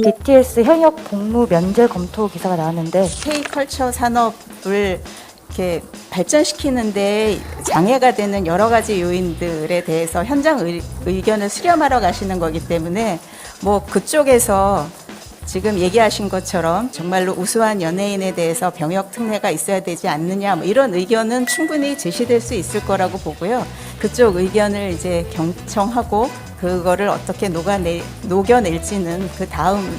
BTS 현역 복무 면제 검토 기사가 나왔는데 K컬처 산업을 이렇게 발전시키는데 장애가 되는 여러 가지 요인들에 대해서 현장 의, 의견을 수렴하러 가시는 거기 때문에 뭐 그쪽에서 지금 얘기하신 것처럼 정말로 우수한 연예인에 대해서 병역 특례가 있어야 되지 않느냐 뭐 이런 의견은 충분히 제시될 수 있을 거라고 보고요. 그쪽 의견을 이제 경청하고 그거를 어떻게 녹아내, 녹여낼지는 그 다음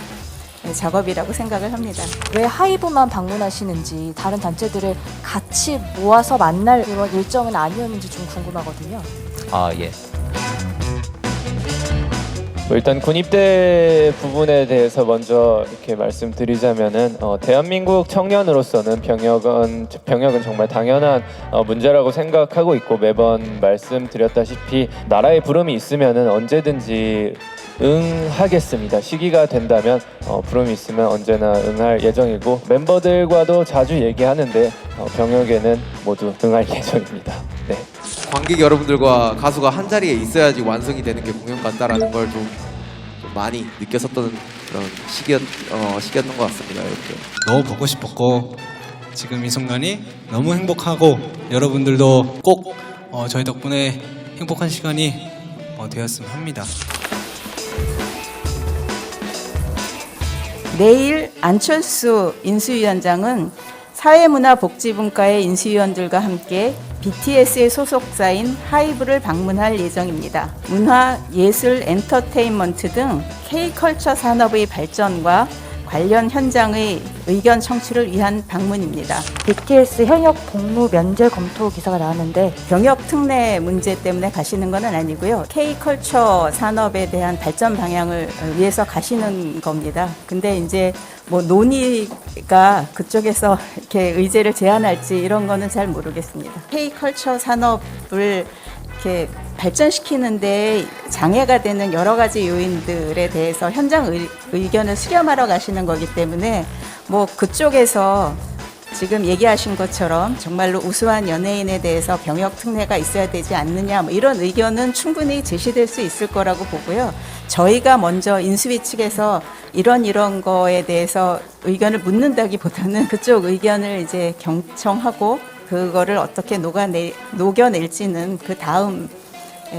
작업이라고 생각을 합니다. 왜 하이브만 방문하시는지 다른 단체들을 같이 모아서 만날 그런 일정은 아니었는지 좀 궁금하거든요. 아 예. 뭐 일단 군입대 부분에 대해서 먼저 이렇게 말씀드리자면은 어, 대한민국 청년으로서는 병역은 병역은 정말 당연한 어, 문제라고 생각하고 있고 매번 말씀드렸다시피 나라의 부름이 있으면은 언제든지 응하겠습니다. 시기가 된다면 어, 부름이 있으면 언제나 응할 예정이고 멤버들과도 자주 얘기하는데 어, 병역에는 모두 응할 예정입니다. 네. 관객 여러분들과 가수가 한 자리에 있어야지 완성이 되는 게 공연 같다라는 걸 좀 많이 느꼈었던 그런 시기였, 어, 시기였던 것 같습니다. 이렇게. 너무 보고 싶었고 지금 이 순간이 너무 행복하고 여러분들도 꼭 어, 저희 덕분에 행복한 시간이 어, 되었으면 합니다. 내일 안철수 인수위원장은 사회문화복지분과의 인수위원들과 함께 BTS의 소속사인 하이브를 방문할 예정입니다. 문화, 예술, 엔터테인먼트 등 K컬처 산업의 발전과 관련 현장의 의견 청취를 위한 방문입니다. BTS 현역 복무 면제 검토 기사가 나왔는데 병역 특례 문제 때문에 가시는 건 아니고요. K컬처 산업에 대한 발전 방향을 위해서 가시는 겁니다. 근데 이제 뭐 논의가 그쪽에서 이렇게 의제를 제안할지 이런 거는 잘 모르겠습니다. K컬처 산업을 이렇게 발전시키는데 장애가 되는 여러 가지 요인들에 대해서 현장 의, 의견을 수렴하러 가시는 거기 때문에 뭐 그쪽에서 지금 얘기하신 것처럼 정말로 우수한 연예인에 대해서 병역 특례가 있어야 되지 않느냐 뭐 이런 의견은 충분히 제시될 수 있을 거라고 보고요. 저희가 먼저 인수위 측에서 이런 이런 거에 대해서 의견을 묻는다기보다는 그쪽 의견을 이제 경청하고 그거를 어떻게 녹아내 녹여낼지는 그 다음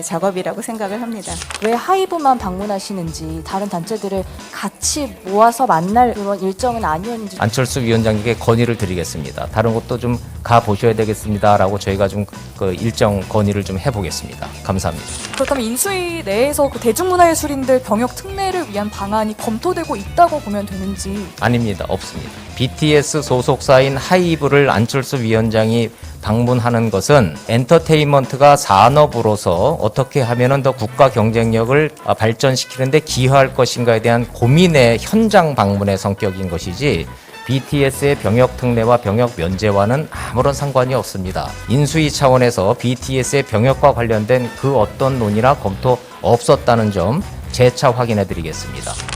작업이라고 생각을 합니다. 왜 하이브만 방문하시는지 다른 단체들을 같이 모아서 만날 그런 일정은 아니었는지 안철수 위원장에게 건의를 드리겠습니다. 다른 곳도 좀 가 보셔야 되겠습니다라고 저희가 좀 그 일정 건의를 좀 해보겠습니다. 감사합니다. 그렇다면 인수위 내에서 그 대중문화예술인들 병역 특례를 위한 방안이 검토되고 있다고 보면 되는지 아닙니다. 없습니다. BTS 소속사인 하이브를 안철수 위원장이 방문하는 것은 엔터테인먼트가 산업으로서 어떻게 하면은 더 국가 경쟁력을 아, 발전시키는데 기여할 것인가에 대한 고민의 현장 방문의 성격인 것이지 BTS의 병역 특례와 병역 면제와는 아무런 상관이 없습니다. 인수위 차원에서 BTS의 병역과 관련된 그 어떤 논의나 검토 없었다는 점 재차 확인해 드리겠습니다.